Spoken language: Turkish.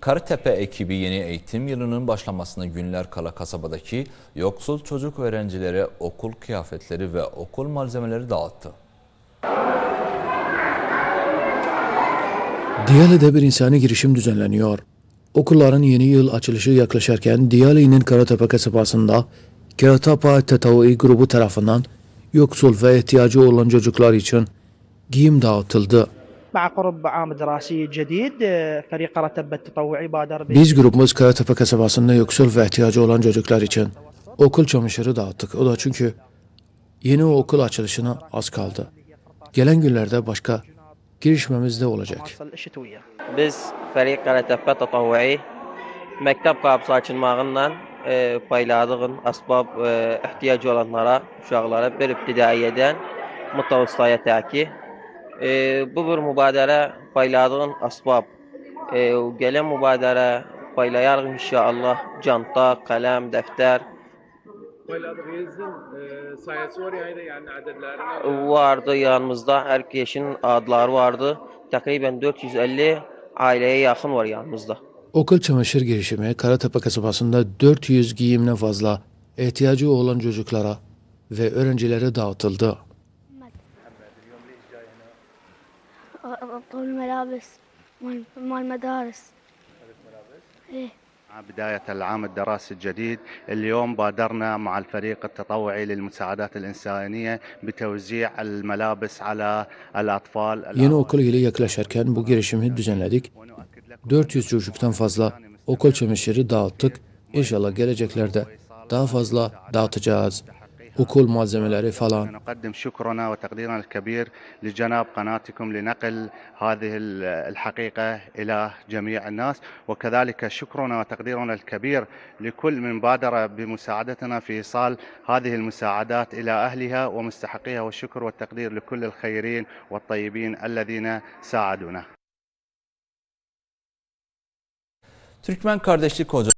Karıtepe ekibi yeni eğitim yılının başlamasına günler kala kasabadaki yoksul çocuk öğrencilere okul kıyafetleri ve okul malzemeleri dağıttı. Diyale'de bir insani girişim düzenleniyor. Okulların yeni yıl açılışı yaklaşırken Diyale'nin Karatepe kasabasında Karatapa Tetavi grubu tarafından yoksul ve ihtiyacı olan çocuklar için giyim dağıtıldı. مع قرب عام دراسي جديد آه، فريق رتب التطوعي بادر ب- Biz grubumuz Karatepe kasabasında yoksul ve ihtiyacı olan çocuklar için okul çamaşırı dağıttık. O da çünkü yeni okul açılışına az kaldı. Gelen günlerde başka girişmemiz de olacak. المواصل الشتويه Biz Fəriq Qələtepe Tatavvui məktəb qapısı açılmağından e, payladığın asbab e, ehtiyacı olanlara, uşaqlara bir ibtidaiyədən mutavvıstaya ki e, bu bir mübadərə payladığın asbab e, gələn mübadərə paylayarıq inşallah canta, qələm, dəftər Oyladığınızın e, sayısı var yani yani adedlerini vardı yanımızda. Hər kişinin adları vardı. Təqribən 450 ailəyə yaxın var yanımızda. Okul çamaşır girişimi Karatepe kasabasında 400 giyimden fazla ihtiyacı olan çocuklara ve öğrencilere dağıtıldı. طول الملابس مال مال المدارس إيه مع بداية العام الدراسي الجديد اليوم بادرنا مع الفريق التطوعي للمساعدات الإنسانية بتوزيع الملابس على الأطفال Yeni okul yılı yaklaşırken bu girişimi düzenledik. 400 çocuktan fazla okul çamaşırı dağıttık. İnşallah geleceklerde daha fazla dağıtacağız. Okul malzemeleri falan. نقدم شكرنا وتقديرنا الكبير لجناب قناتكم لنقل هذه ال- الحقيقة إلى جميع الناس. وكذلك شكرنا وتقديرنا الكبير لكل من بادر بمساعدتنا في إيصال هذه المساعدات إلى أهلها ومستحقيها. والشكر والتقدير لكل الخيرين والطيبين الذين ساعدونا. Türkmen Kardeşlik Hoca